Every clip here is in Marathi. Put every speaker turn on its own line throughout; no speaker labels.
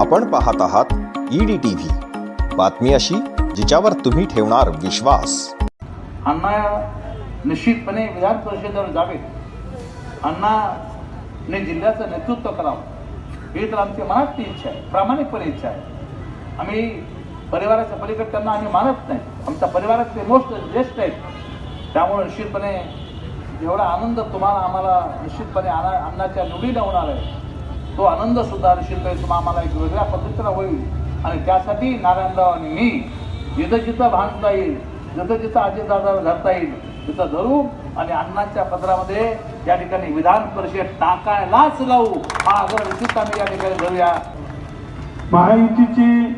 आपण पाहत आहात ईडी टीव्ही बातमी अशी जिच्यावर तुम्ही ठेवणार विश्वास.
अण्णा निश्चितपणे विधान परिषदेवर जावे. अण्णाने जिल्ह्याचं नेतृत्व करावं. ही तर आमची मनातली इच्छा आहे. प्रामाणिकपणे इच्छा आहे. आम्ही परिवाराच्या पलीकडे त्यांना आम्ही मानत नाही. आमच्या परिवारातले मोस्ट ज्येष्ठ आहेत. त्यामुळे निश्चितपणे एवढा आनंद तुम्हाला आम्हाला निश्चितपणे आणा अन्नाच्या निवडीला होणार आहे. तो आनंद सुद्धा निश्चितपणे तुम्हाला आम्हाला एक वेगळ्या पद्धतीनं होईल. आणि त्यासाठी नारायणराव आणि मी जिथं जिथं भांडता येईल जिथं जिथं आजीदादा धरता येईल तिथं धरू आणि अण्णांच्या पत्रामध्ये या ठिकाणी विधान परिषद टाकायलाच लावू. हा आग्रह निश्चित आम्ही या ठिकाणी धरूया.
महायुतीची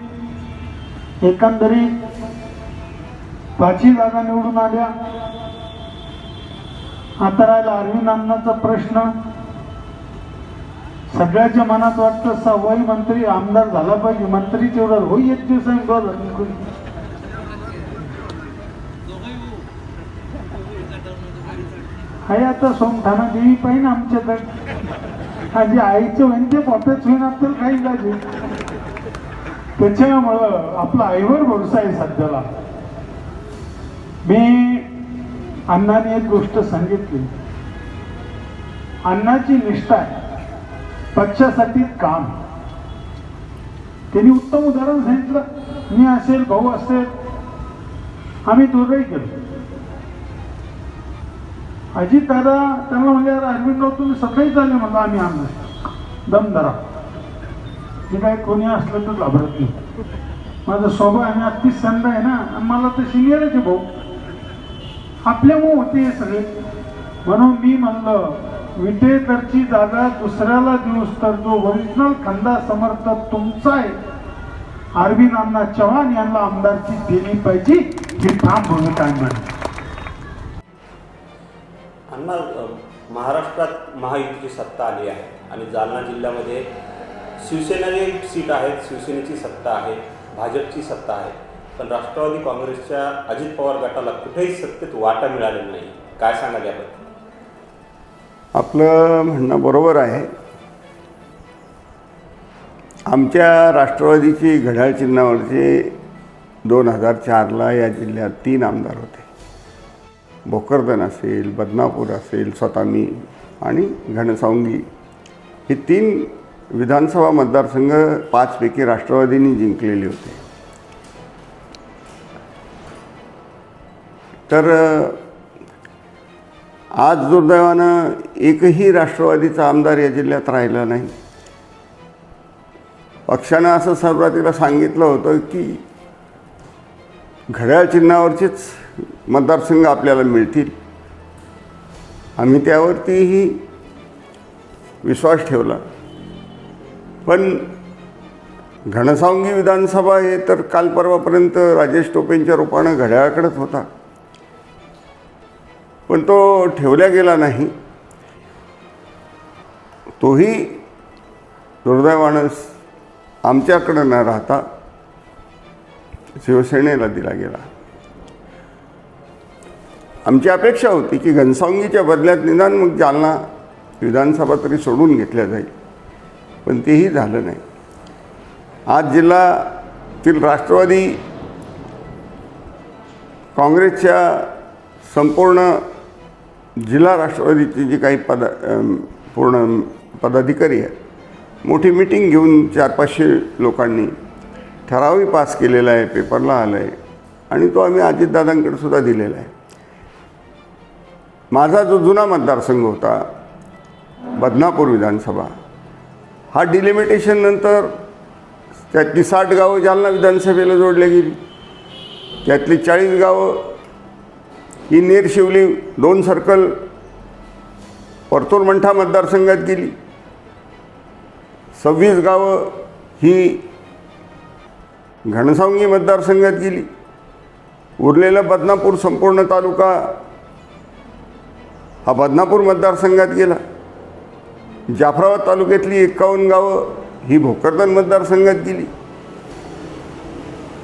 एकंदरीत पाचही जागा निवडून आल्या. हाताळायला अरविंद अण्णांचा प्रश्न. सगळ्याच्या मनात वाटतं सहावाही मंत्री आमदार झाला पाहिजे. मंत्री तेवढा होई एक दिवसांनी बरं आहे आता सोमठाणा देवी पाहिजे आमच्याकडे. आजी आईचं होईन ते पोटात होईन आपल्याला काही पाहिजे त्याच्यामुळं आपला आईवर भरोसा आहे सध्याला. मी अण्णाने एक गोष्ट सांगितली. अण्णाची निष्ठा आहे. पक्षासाठी काम. त्यांनी उत्तम उदाहरण सांगितलं. मी असेल भाऊ असेल. आम्ही दोघंही केलो अजित दादा त्यांना म्हणजे अरविंदराव तुम्ही सकाळी चालले म्हणलं आम्ही आमदार दम धरा. मी काय कोणी असलं तर घाबरत नाही. माझा स्वभाव आहे अतिच संध आहे ना. मला तर सिनियर आहे भाऊ. आपल्यामुळे होते हे सगळे. म्हणून मी म्हणलं विटेकरची जागा दुसऱ्याला दिवस तर जो ओरिजिनल खंदा समर्थक तुमचा आहे. अरविंद अण्णा चव्हाण यांना आमदारची दिली पाहिजे ही ठाम भूमिका आहे
अण्णा महाराष्ट्रात महायुतीची सत्ता आली आहे आणि जालना जिल्ह्यामध्ये शिवसेनेची सीट आहेत शिवसेनेची सत्ता आहे भाजपची सत्ता आहे. पण राष्ट्रवादी काँग्रेसच्या अजित पवार गटाला कुठेही सत्तेत वाटा मिळालेला नाही. काय सांगाल याबद्दल?
आपलं म्हणणं बरोबर आहे. आमच्या राष्ट्रवादीची घड्याळ चिन्हावरचे दोन हजार चारला या जिल्ह्यात तीन आमदार होते. भोकरदन असेल बदनापूर असेल स्वतः मी आणि घनसावंगी. हे तीन विधानसभा मतदारसंघ पाचपैकी राष्ट्रवादींनी जिंकलेले होते. तर आज दुर्दैवानं एकही राष्ट्रवादीचा आमदार या जिल्ह्यात राहिला नाही. पक्षानं असं सुरुवातीला सांगितलं होतं की घड्याळ चिन्हावरचेच मतदारसंघ आपल्याला मिळतील. आम्ही त्यावरतीही विश्वास ठेवला. पण घनसावंगी विधानसभा हे तर काल परवापर्यंत राजेश टोपेंच्या रूपानं घड्याळाकडेच होता. पण तो ठेवला गेला नाही. तोही दुर्दैवानं आमच्याकडं न राहता शिवसेनेला दिला गेला. आमची अपेक्षा होती की घनसावंगीच्या बदल्यात निदान मग जालना विधानसभा तरी सोडून घेतल्या जाईल. पण तेही झालं नाही. आज जिल्हातील राष्ट्रवादी काँग्रेसच्या संपूर्ण जिल्हा राष्ट्रवादीचे जी काही पद पूर्ण पदाधिकारी आहेत मोठी मिटिंग घेऊन चार पाचशे लोकांनी ठरावही पास केलेला आहे पेपरला आला आहे आणि तो आम्ही अजितदादांकडे सुद्धा दिलेला आहे. माझा जो जुना मतदारसंघ होता बदनापूर विधानसभा हा डिलिमिटेशन नंतर त्यातली साठ गावं जालना विधानसभेला जोडली गेली. त्यातली चाळीस गावं ही नेर शिवली दोन सर्कल परतूर मंठा मतदारसंघात गेली. सव्वीस गावं ही घनसावंगी मतदारसंघात गेली. उरलेला बदनापूर संपूर्ण तालुका हा बदनापूर मतदारसंघात गेला. जाफराबाद तालुक्यातली एक्कावन्न गावं ही भोकरदन मतदारसंघात गेली.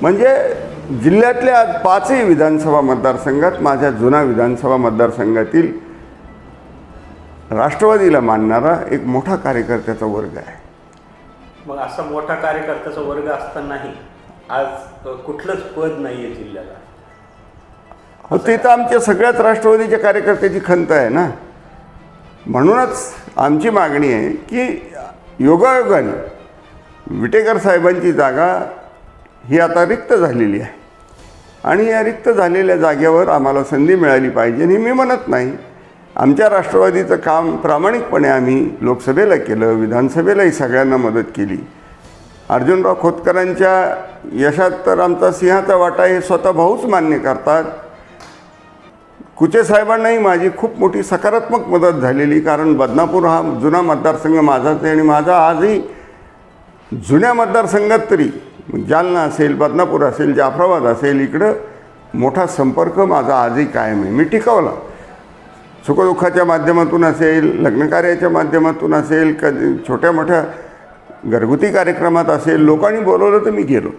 म्हणजे जिल्ह्यातल्या आज पाचही विधानसभा मतदारसंघात माझ्या जुना विधानसभा मतदारसंघातील राष्ट्रवादीला मानणारा एक मोठा कार्यकर्त्याचा वर्ग आहे.
मग असा मोठा कार्यकर्त्याचा वर्ग असतानाही आज कुठलंच पद नाही आहे जिल्ह्याला.
हो ते तर आमच्या सगळ्याच राष्ट्रवादीच्या कार्यकर्त्याची खंत आहे ना. म्हणूनच आमची मागणी आहे की योगायोगाने विटेकर साहेबांची जागा ही आता रिक्त झालेली आहे. आणि या रिक्त झालेल्या जागेवर आम्हाला संधी मिळाली पाहिजे हे मी म्हणत नाही. आमच्या राष्ट्रवादीचं काम प्रामाणिकपणे आम्ही लोकसभेला केलं विधानसभेलाही सगळ्यांना मदत केली. अर्जुनराव खोतकरांच्या यशात तर आमचा सिंहाचा वाटा हे स्वतः भाऊच मान्य करतात. कुचे साहेबांनाही माझी खूप मोठी सकारात्मक मदत झालेली कारण बदनापूर हा जुना मतदारसंघ माझाच आहे आणि माझा आजही जुन्या मतदारसंघात तरी जालना असेल बदनापूर असेल जाफराबाद असेल इकडं मोठा संपर्क माझा आजही कायम आहे. मी टिकवला. सुखदुःखाच्या माध्यमातून असेल लग्नकार्याच्या माध्यमातून असेल कधी छोट्या मोठ्या घरगुती कार्यक्रमात असेल लोकांनी बोलवलं तर मी गेलो.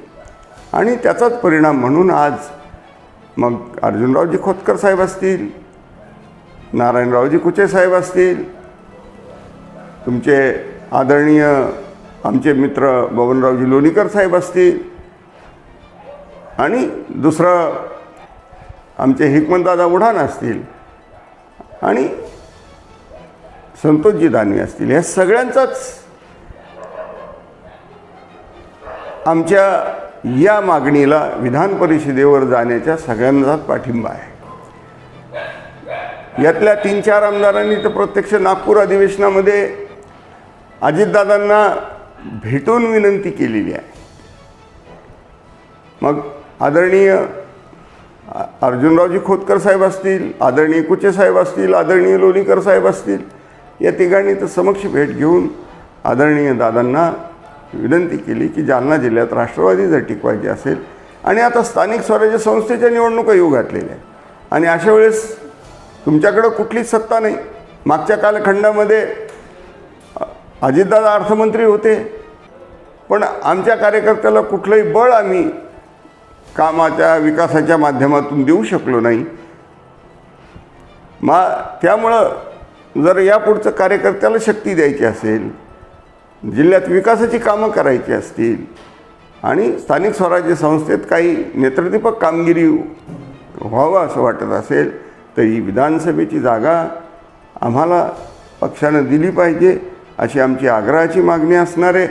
आणि त्याचाच परिणाम म्हणून आज मग अर्जुनरावजी खोतकर साहेब असतील नारायणरावजी कुचे साहेब असतील तुमचे आदरणीय आमचे मित्र बबनरावजी लोणीकर साहेब असतील आणि दुसरं आमचे हिकमतदादा उडाण असतील आणि संतोषजी दानवे असतील. ह्या सगळ्यांचाच आमच्या या मागणीला विधान परिषदेवर जाण्याच्या सगळ्यांचाच पाठिंबा आहे. यातल्या तीन चार आमदारांनी तर प्रत्यक्ष नागपूर अधिवेशनामध्ये अजितदादांना भेटून विनंती केलेली आहे. मग आदरणीय अर्जुनरावजी खोतकर साहेब असतील आदरणीय कुचे साहेब असतील आदरणीय लोणीकर साहेब असतील या तिघांनी तर समक्ष भेट घेऊन आदरणीय दादांना विनंती केली की जालना जिल्ह्यात राष्ट्रवादी जर टिकवायची असेल आणि आता स्थानिक स्वराज्य संस्थेच्या निवडणुका येऊ घातलेल्या आहेत. आणि अशा वेळेस तुमच्याकडं कुठलीच सत्ता नाही. मागच्या कालखंडामध्ये अजितदादा अर्थमंत्री होते. पण आमच्या कार्यकर्त्याला कुठलंही बळ आम्ही कामाच्या विकासाच्या माध्यमातून देऊ शकलो नाही. मा त्यामुळं जर यापुढचं कार्यकर्त्याला शक्ती द्यायची असेल जिल्ह्यात विकासाची कामं करायची असतील आणि स्थानिक स्वराज्य संस्थेत काही नेत्रदीपक कामगिरी व्हावं असं वाटत असेल तर ही विधानसभेची जागा आम्हाला पक्षानं दिली पाहिजे. अशी आमची आग्रहाची मागणी असणार आहे.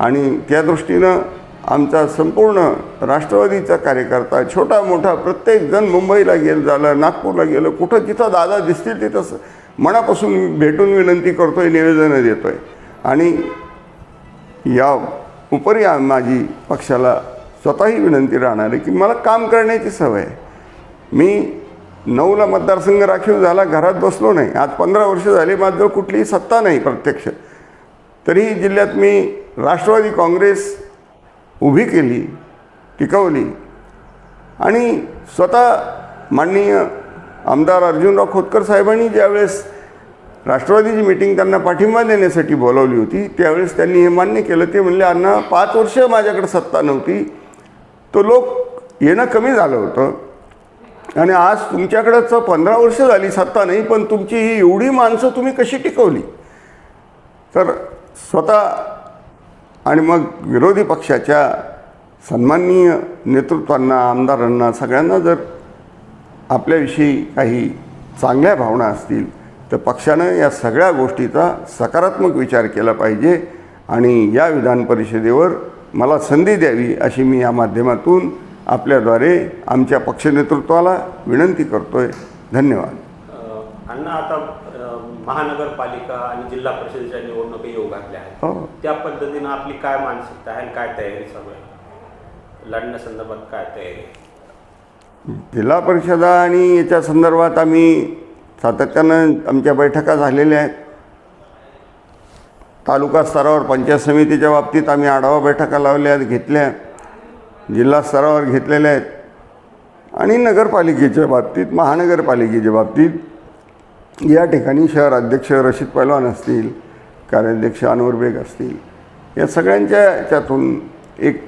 आणि त्या दृष्टीनं आमचा संपूर्ण राष्ट्रवादीचा कार्यकर्ता छोटा मोठा प्रत्येकजण मुंबईला गेलं झालं नागपूरला गेलं कुठं जिथं दादा दिसतील तिथं मनापासून भेटून विनंती करतो आहे निवेदनं देतो आहे आणि या उपरी माझी पक्षाला स्वतःही विनंती राहणार आहे की मला काम करण्याची सवय आहे. मी नऊला मतदारसंघ राखीव झाला घरात बसलो नाही. आज पंधरा वर्ष झाली माझं कुठलीही सत्ता नाही प्रत्यक्ष. तरीही जिल्ह्यात मी राष्ट्रवादी काँग्रेस उभी केली टिकवली. आणि स्वतः माननीय आमदार अर्जुनराव खोतकर साहेबांनी ज्यावेळेस राष्ट्रवादीची मिटिंग त्यांना पाठिंबा देण्यासाठी बोलावली होती त्यावेळेस त्यांनी हे मान्य केलं. ते म्हणले अण्णा पाच वर्ष माझ्याकडे सत्ता नव्हती. तो लोक येणं कमी झालं होतं. आणि आज तुमच्याकडंच पंधरा वर्ष झाली सत्ता नाही पण तुमची ही एवढी माणसं तुम्ही कशी टिकवली? तर स्वतः आणि मग विरोधी पक्षाच्या सन्माननीय नेतृत्वांना आमदारांना सगळ्यांना जर आपल्याविषयी काही चांगल्या भावना असतील तर पक्षानं या सगळ्या गोष्टीचा सकारात्मक विचार केला पाहिजे आणि या विधान परिषदेवर मला संधी द्यावी अशी मी या माध्यमातून आपल्याद्वारे आमच्या पक्षनेतृत्वाला विनंती करतोय. धन्यवाद.
अ, अण्णा आता महानगरपालिका आणि जिल्हा परिषदेच्या निवडणुका येऊ घातल्या आहेत.
हो.
त्या पद्धतीनं आपली काय मानसिकता आहे आणि काय तयारी सगळं लढण्यासंदर्भात काय तयारी? आहे?
जिल्हा परिषदा आणि याच्या संदर्भात आम्ही सातत्यानं आमच्या बैठका झालेल्या आहेत. तालुका स्तरावर पंचायत समितीच्या बाबतीत आम्ही आढावा बैठका लावल्या आहेत घेतल्या जिल्हा स्तरावर घेतलेल्या आहेत. आणि नगरपालिकेच्या बाबतीत महानगरपालिकेच्या बाबतीत या ठिकाणी शहर अध्यक्ष रशीद पैलवान असतील कार्याध्यक्ष अनवर बेग असतील या सगळ्यांच्या याच्यातून एक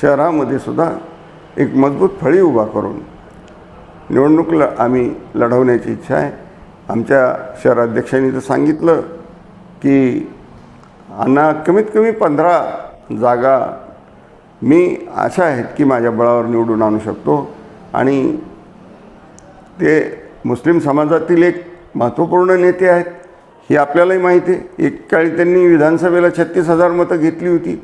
शहरामध्ये सुद्धा एक मजबूत फळी उभा करून निवडणूक ल आम्ही लढवण्याची इच्छा आहे. आमच्या शहराध्यक्षांनी तर सांगितलं की अण्णा कमीत कमी पंधरा जागा मी अशा आहेत की माझ्या बळावर निवडून आणू शकतो. आणि ते मुस्लिम समाजातील एक महत्त्वपूर्ण नेते आहेत हे आपल्यालाही माहिती आहे. एक काळी त्यांनी विधानसभेला छत्तीस हजार मतं घेतली होती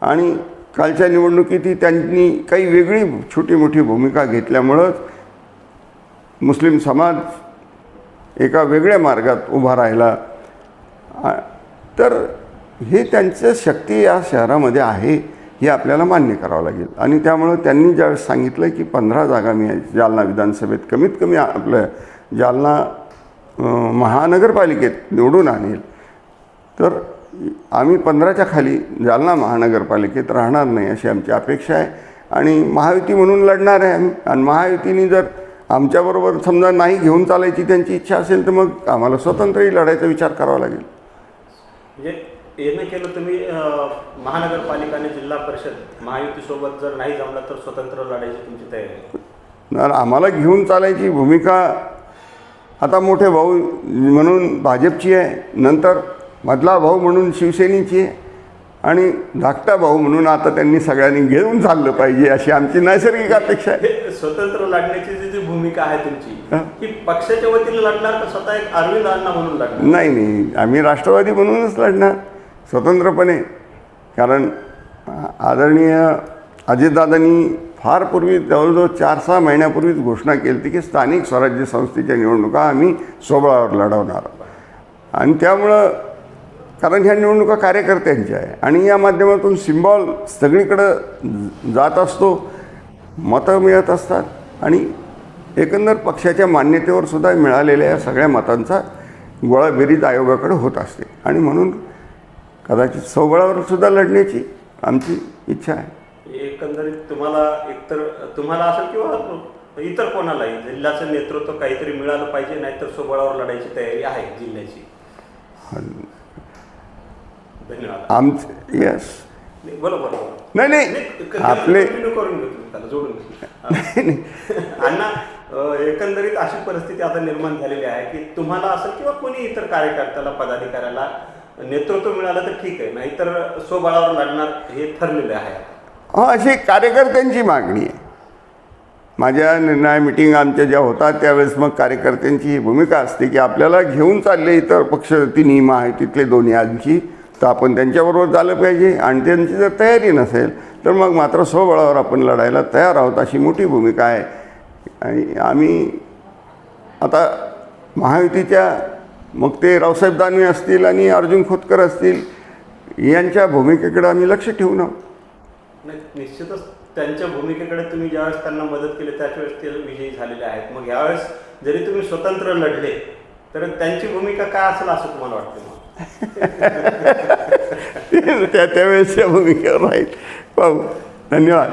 आणि कालच्या निवडणुकीतही त्यांनी काही वेगळी छोटी मोठी भूमिका घेतल्यामुळंच मुस्लिम समाज एका वेगळ्या मार्गात उभा राहिला. तर हे त्यांचं शक्ती या शहरामध्ये आहे. हे आपल्याला मान्य करावं लागेल. आणि त्यामुळं त्यांनी ज्यावेळेस सांगितलं की पंधरा जागा मी जालना विधानसभेत कमीत कमी आपलं जालना महानगरपालिकेत निवडून आणेल. तर आम्ही पंधराच्या खाली जालना महानगरपालिकेत राहणार नाही अशी आमची अपेक्षा आहे. आणि महायुती म्हणून लढणार आहे आम्ही. आणि महायुतीने जर आमच्याबरोबर समजा नाही घेऊन चालायची त्यांची इच्छा असेल तर मग आम्हाला स्वतंत्रही लढायचा विचार करावा लागेल.
म्हणजे येणं केलं तुम्ही महानगरपालिका आणि जिल्हा परिषद महायुतीसोबत जर नाही जमलं तर स्वतंत्र लढायची तुमची तयारी
तर आम्हाला घेऊन चालायची भूमिका आता मोठे भाऊ म्हणून भाजपची आहे नंतर मधला भाऊ म्हणून शिवसेनेची आहे आणि धाकटा भाऊ म्हणून आता त्यांनी सगळ्यांनी घेऊन चाललं पाहिजे अशी आमची नैसर्गिक अपेक्षा आहे.
स्वतंत्र लढण्याची जी जी भूमिका आहे तुमची.
ही.
पक्षाच्या वतीने लढणार का स्वतः एक अरविंद अण्णा म्हणून लढणार?
नाही नाही आम्ही राष्ट्रवादी म्हणूनच लढणार. स्वतंत्रपणे. कारण आदरणीय अजितदादांनी फार पूर्वी जवळजवळ चार सहा महिन्यापूर्वीच घोषणा केली होती की स्थानिक स्वराज्य संस्थेच्या निवडणुका आम्ही सोबळावर लढवणार. आणि त्यामुळं कारण ह्या निवडणुका कार्यकर्त्यांच्या आहे. आणि या माध्यमातून सिम्बॉल सगळीकडं जात असतो मतं मिळत असतात आणि एकंदर पक्षाच्या मान्यतेवर सुद्धा मिळालेल्या या सगळ्या मतांचा गोळाबेरीज आयोगाकडे होत असते. आणि म्हणून कदाचित सोबळावर सुद्धा लढण्याची आमची इच्छा आहे.
एकंदरीत तुम्हाला एकतर तुम्हाला असेल किंवा इतर कोणालाही जिल्ह्याचं नेतृत्व काहीतरी मिळालं पाहिजे नाहीतर सोबळावर लढायची तयारी आहे जिल्ह्याची. धन्यवाद.
आमचे यस
बरोबर
नाही नाही. आपले
करून त्याला जोडून अण्णा एकंदरीत अशी परिस्थिती आता निर्माण झालेली आहे की तुम्हाला असेल किंवा कोणी इतर कार्यकर्त्याला पदाधिकाऱ्याला नेतृत्व मिळालं तर ठीक आहे नाहीतर स्वबळावर लढणार हे ठरलेलं आहे.
हो अशी कार्यकर्त्यांची मागणी आहे. माझ्या निर्णय मिटिंग आमच्या ज्या होतात त्यावेळेस मग कार्यकर्त्यांची ही भूमिका असते की आपल्याला घेऊन चालले इतर पक्ष तिन्ही महायुतीतले दोन्ही आणखी तर आपण त्यांच्याबरोबर झालं पाहिजे. आणि त्यांची जर तयारी नसेल तर मग मात्र स्वबळावर आपण लढायला तयार आहोत अशी मोठी भूमिका आहे. आणि आम्ही आता महायुतीच्या मग ते रावसाहेब दानवे असतील आणि अर्जुन खोतकर असतील यांच्या भूमिकेकडे आम्ही लक्ष ठेवून आहोत.
निश्चितच त्यांच्या भूमिकेकडे तुम्ही ज्यावेळेस त्यांना मदत केली त्याच वेळेस ते विजयी झालेले आहेत. मग यावेळेस जरी तुम्ही स्वतंत्र लढले तर त्यांची भूमिका काय असेल असं तुम्हाला वाटतं मग?
त्या त्यावेळेसच्या भूमिकेवर राहील. पाहू. धन्यवाद.